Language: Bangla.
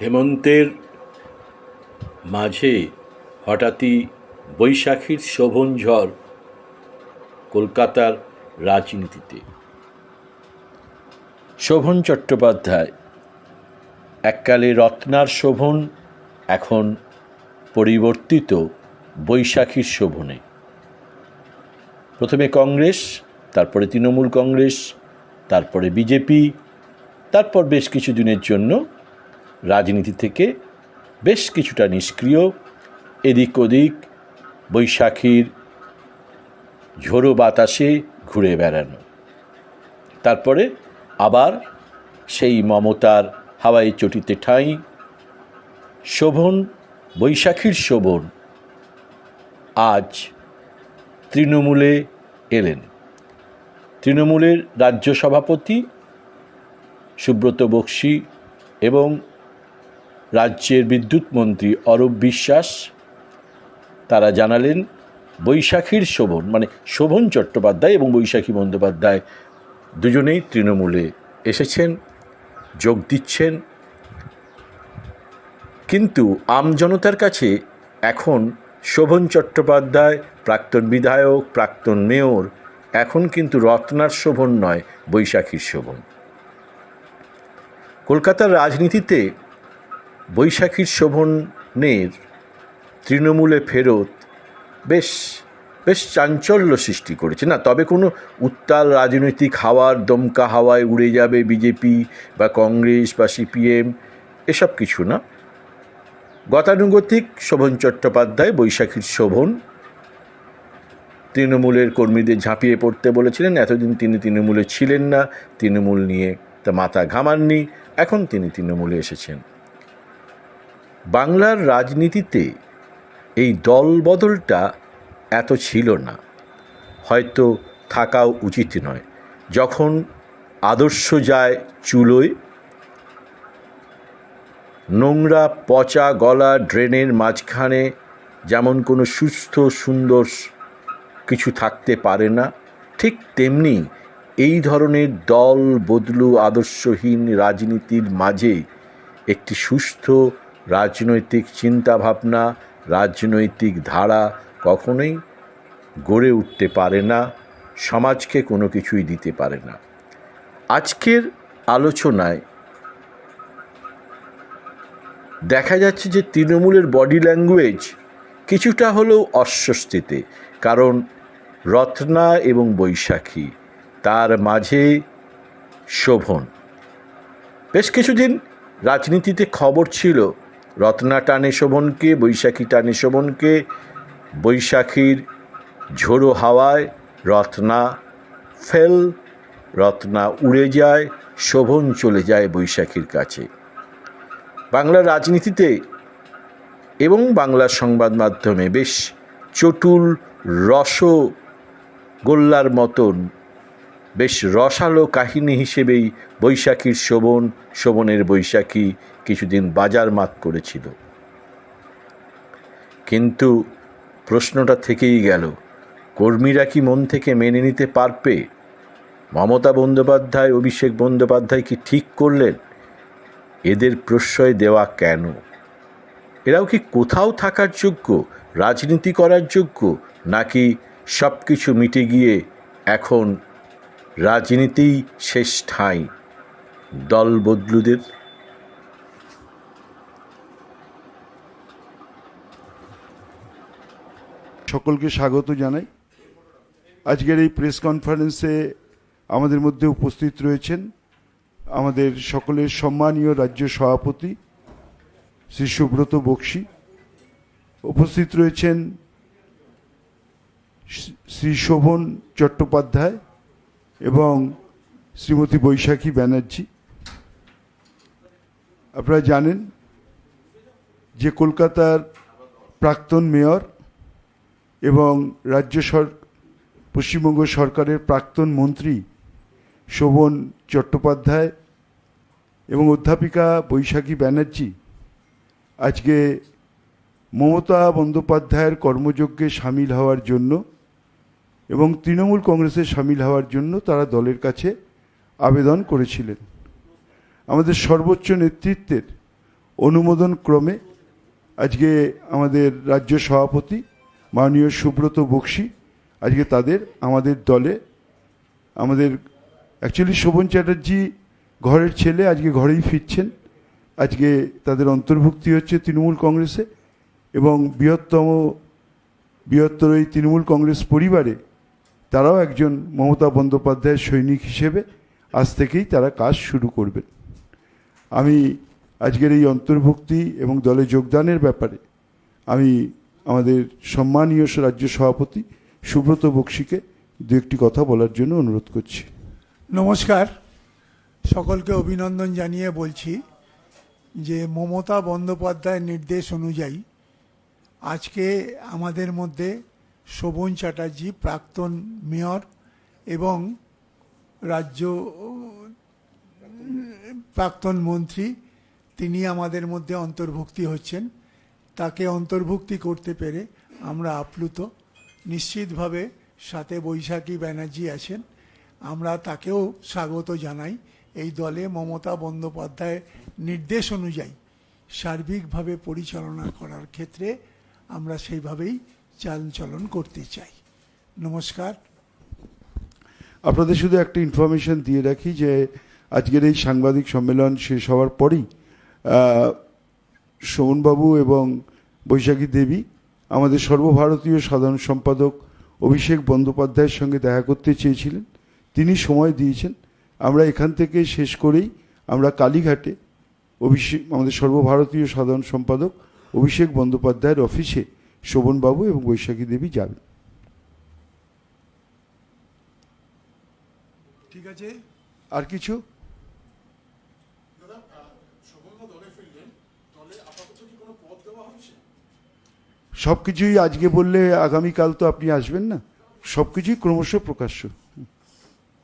হেমন্তের মাঝে হঠাৎই বৈশাখীর শোভন ঝড় কলকাতার রাজনীতিতে। শোভন চট্টোপাধ্যায়, এককালে রত্নার শোভন, এখন পরিবর্তিত বৈশাখীর শোভনে। প্রথমে কংগ্রেস, তারপরে তৃণমূল কংগ্রেস, তারপরে বিজেপি, তারপর বেশ কিছু দিনের জন্য রাজনীতি থেকে বেশ কিছুটা নিষ্ক্রিয়। এদিক ওদিক বৈশাখীর ঝোড়ো বাতাসে ঘুরে বেড়ানো। তারপরে আবার সেই মমতার হাওয়াই চটিতে ঠাঁই। শোভন, বৈশাখীর শোভন আজ তৃণমূলে এলেন। তৃণমূলের রাজ্য সভাপতি সুব্রত বক্সি এবং রাজ্যের বিদ্যুৎ মন্ত্রী অরূপ বিশ্বাস, তারা জানালেন, বৈশাখীর শোভন মানে শোভন চট্টোপাধ্যায় এবং বৈশাখী বন্দ্যোপাধ্যায় দুজনেই তৃণমূলে এসেছেন, যোগ দিচ্ছেন। কিন্তু আমজনতার কাছে এখন শোভন চট্টোপাধ্যায়, প্রাক্তন বিধায়ক, প্রাক্তন মেয়র, এখন কিন্তু রত্নার শোভন নয়, বৈশাখীর শোভন। কলকাতার রাজনীতিতে বৈশাখীর শোভনের তৃণমূলে ফেরত বেশ বেশ চাঞ্চল্য সৃষ্টি করেছে। না, তবে কোনো উত্তাল রাজনৈতিক হাওয়ার দমকা হাওয়ায় উড়ে যাবে বিজেপি বা কংগ্রেস বা সিপিএম, এসব কিছু না। গতানুগতিক শোভন চট্টোপাধ্যায় বৈশাখীর শোভন তৃণমূলের কর্মীদের ঝাঁপিয়ে পড়তে বলেছিলেন। এতদিন তিনি তৃণমূলে ছিলেন না, তৃণমূল নিয়ে তা মাথা ঘামাননি, এখন তিনি তৃণমূলে এসেছেন। বাংলার রাজনীতিতে এই দল বদলটা এত ছিল না। হয়তো থাকাও উচিত নয়। যখন আদর্শ যায় চুলোয়, নোংরা পচা গলা ড্রেনের মাঝখানে যেমন কোনো সুস্থ, সুন্দর কিছু থাকতে পারে না, ঠিক তেমনি এই ধরনের দল বদলু আদর্শহীন রাজনীতির মাঝে একটি সুস্থ রাজনৈতিক চিন্তাভাবনা, রাজনৈতিক ধারা কখনোই গড়ে উঠতে পারে না, সমাজকে কোনো কিছুই দিতে পারে না। আজকের আলোচনায় দেখা যাচ্ছে যে তৃণমূলের বডি ল্যাঙ্গুয়েজ কিছুটা হলেও অস্বস্তিতে, কারণ রত্না এবং বৈশাখী তার মাঝে শোভন। বেশ কিছুদিন রাজনীতিতে খবর ছিল রত্না টানে শোভনকে, বৈশাখী টানে শোভনকে, বৈশাখীর ঝোড়ো হাওয়ায় রত্না ফেল, রত্না উড়ে যায়, শোভন চলে যায় বৈশাখীর কাছে। বাংলার রাজনীতিতে এবং বাংলার সংবাদ মাধ্যমে বেশ চটুল রসগোল্লার মতন বেশ রসালো কাহিনী হিসেবেই বৈশাখীর শোভন, শোভনের বৈশাখী কিছুদিন বাজার মাত করেছিল। কিন্তু প্রশ্নটা থেকেই গেল, কর্মীরা কি মন থেকে মেনে নিতে পারবে? মমতা বন্দ্যোপাধ্যায়, অভিষেক বন্দ্যোপাধ্যায় কি ঠিক করলেন? এদের প্রশ্রয় দেওয়া কেন? এরাও কি কোথাও থাকার যোগ্য, রাজনীতি করার যোগ্য, নাকি সব কিছু মিটে গিয়ে এখন রাজনীতিই শেষ ঠাঁই দল বদলুদের। সকলকে স্বাগত জানাই। আজকের এই প্রেস কনফারেন্সে আমাদের মধ্যে উপস্থিত রয়েছেন আমাদের সকলের সম্মানীয় রাজ্য সভাপতি শ্রী সুব্রত বক্সি। উপস্থিত রয়েছেন শ্রী- শোভন চট্টোপাধ্যায় এবং শ্রীমতী বৈশাখী ব্যানার্জি। আপনারা জানেন যে কলকাতার প্রাক্তন মেয়র এবং রাজ্য সর, পশ্চিমবঙ্গ সরকারের প্রাক্তন মন্ত্রী শোভন চট্টোপাধ্যায় এবং অধ্যাপিকা বৈশাখী ব্যানার্জি আজকে মমতা বন্দ্যোপাধ্যায়ের কর্মযজ্ঞে সামিল হওয়ার জন্য এবং তৃণমূল কংগ্রেসে সামিল হওয়ার জন্য তারা দলের কাছে আবেদন করেছিলেন। আমাদের সর্বোচ্চ নেতৃত্বের অনুমোদন ক্রমে আজকে আমাদের রাজ্য সভাপতি মাননীয় সুব্রত বক্সি আজকে তাদের আমাদের দলে আমাদের অ্যাকচুয়ালি শোভন চ্যাটার্জি ঘরের ছেলে আজকে ঘরেই ফিরছেন। আজকে তাদের অন্তর্ভুক্তি হচ্ছে তৃণমূল কংগ্রেসে এবং বৃহত্তম বৃহত্তর এই তৃণমূল কংগ্রেস পরিবারে তারাও একজন মমতা বন্দ্যোপাধ্যায়ের সৈনিক হিসেবে আজ থেকেই তারা কাজ শুরু করবেন। আমি আজকের এই অন্তর্ভুক্তি এবং দলে যোগদানের ব্যাপারে আমি আমাদের সম্মানীয় রাজ্য সভাপতি সুব্রত বক্সিকে দু একটি কথা বলার জন্য অনুরোধ করছি। নমস্কার। সকলকে অভিনন্দন জানিয়ে বলছি যে মমতা বন্দ্যোপাধ্যায়ের নির্দেশ অনুযায়ী আজকে আমাদের মধ্যে শোভন চ্যাটার্জি, প্রাক্তন মেয়র এবং রাজ্য, প্রাক্তন মন্ত্রী, তিনি আমাদের মধ্যে অন্তর্ভুক্তি হচ্ছেন। তাকে অন্তর্ভুক্তি করতে পেরে আমরা আপ্লুত। নিশ্চিতভাবে সাথে বৈশাখী ব্যানার্জি আছেন। আমরা তাকেও স্বাগত জানাই। এই দলে মমতা বন্দ্যোপাধ্যায়ের নির্দেশ অনুযায়ী সার্বিকভাবে পরিচালনা করার ক্ষেত্রে আমরা সেইভাবেই চালচলন করতে চাই। নমস্কার। আপনাদের শুধু একটা ইনফরমেশন দিয়ে রাখি যে, আজকের এই সাংবাদিক সম্মেলন শেষ হওয়ার পরেই সোমনবাবু এবং বৈশাখী দেবী, আমাদের সর্বভারতীয় সাধারণ সম্পাদক অভিষেক বন্দ্যোপাধ্যায়ের সঙ্গে দেখা করতে চেয়েছিলেন। তিনি সময় দিয়েছেন। আমরা এখান থেকে শেষ করেই আমরা কালীঘাটে অভিষেক, আমাদের সর্বভারতীয় সাধারণ সম্পাদক অভিষেক বন্দ্যোপাধ্যায়ের অফিসে শোভনবাবু এবং বৈশাখী দেবী যাবেন। ঠিক আছে। আর কিছু? সব কিছুই আজকে বললে আগামীকাল তো আপনি আসবেন না। সব কিছুই ক্রমশ প্রকাশ্য।